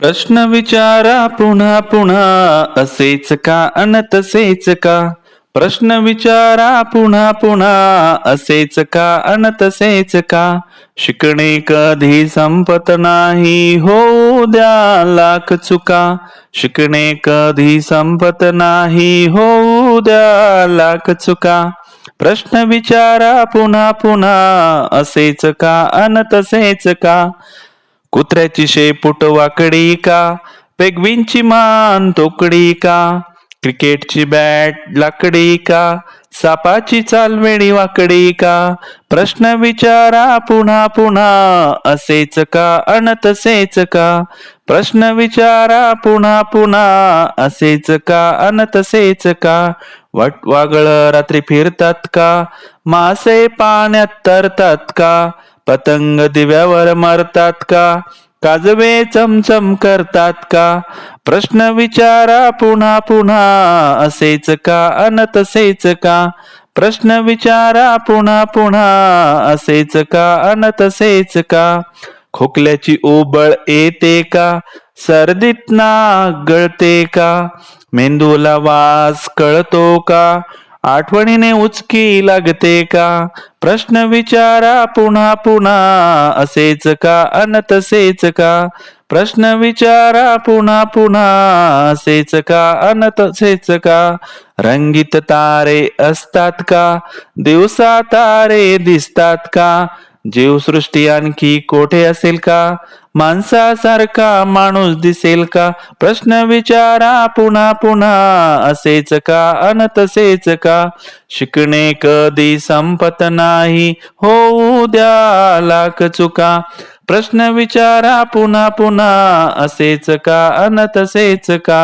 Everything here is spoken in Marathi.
प्रश्न विचारा पुन्हा पुन्हा असेच का अन तसेच का? प्रश्न विचारा पुन्हा पुन्हा असेच का अन तसेच का? शिकणे कधी संपत नाही होऊ द्या लाख चुका. शिकणे कधी संपत नाही होऊ द्या लाख चुका. प्रश्न विचारा पुन्हा पुन्हा असेच का अन तसेच का? कुत्र्याची शेपूट वाकडी का? पेगवींची मान तोकडी का? क्रिकेटची बॅट लाकडी का? सापाची चालवेडी वाकडी का? प्रश्न विचारा पुन्हा पुन्हा असेच का अन तसेच का? प्रश्न विचारा पुन्हा पुन्हा असेच का अन तसेच का? वट वागळ रात्री फिरतात का? मासे पाण्यात तरतात का? पतंग दिव्यावर मरतात का? काजवे चमचम करतात का? प्रश्न विचारा पुन्हा पुन्हा असेच का अन तसेच का? प्रश्न विचारा पुन्हा पुन्हा असेच का अन तसेच का? खोकल्याची ओबळ येते का? सर्दीत ना गळते का? मेंदूला वास कळतो का? आठवणीने उचकी लागते का? प्रश्न विचारा पुन्हा पुन्हा असेच का अन तसेच का? प्रश्न विचारा पुन्हा पुन्हा असेच का अन तसेच का? रंगीत तारे असतात का? दिवसा तारे दिसतात का? जीवसृष्टी आणखी कोठे असेल का? माणसासारखा माणूस दिसेल का? प्रश्न विचारा पुन्हा पुन्हा असेच का अन तसेच का? शिकणे कधी संपत नाही होऊ द्या लाख चुका. प्रश्न विचारा पुन्हा पुन्हा असेच का अन तसेच का?